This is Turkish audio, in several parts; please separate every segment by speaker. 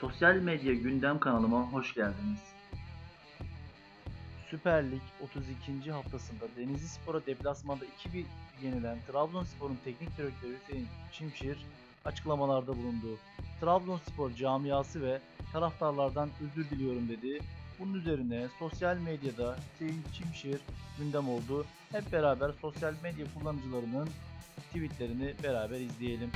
Speaker 1: Sosyal medya gündem kanalıma hoş geldiniz.
Speaker 2: Süper Lig 32. haftasında Denizli Spor'a deplasmanda 2-1 yenilen Trabzonspor'un teknik direktörü Hüseyin Çimşir açıklamalarda bulundu. Trabzonspor camiası ve taraftarlardan özür diliyorum dedi. Bunun üzerine sosyal medyada Hüseyin Çimşir gündem oldu. Hep beraber sosyal medya kullanıcılarının tweetlerini beraber izleyelim.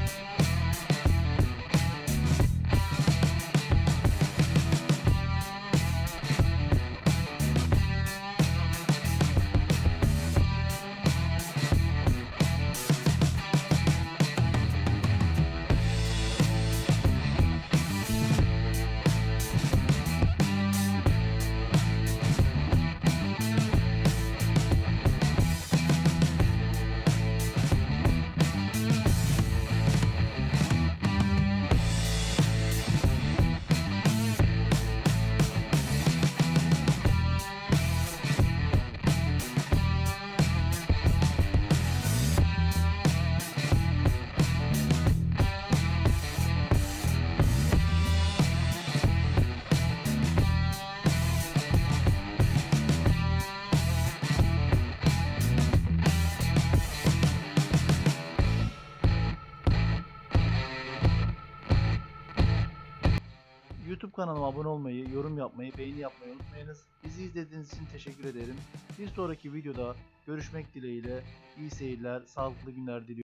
Speaker 2: YouTube kanalıma abone olmayı, yorum yapmayı, beğeni yapmayı unutmayınız. Bizi izlediğiniz için teşekkür ederim. Bir sonraki videoda görüşmek dileğiyle iyi seyirler, sağlıklı günler diliyorum.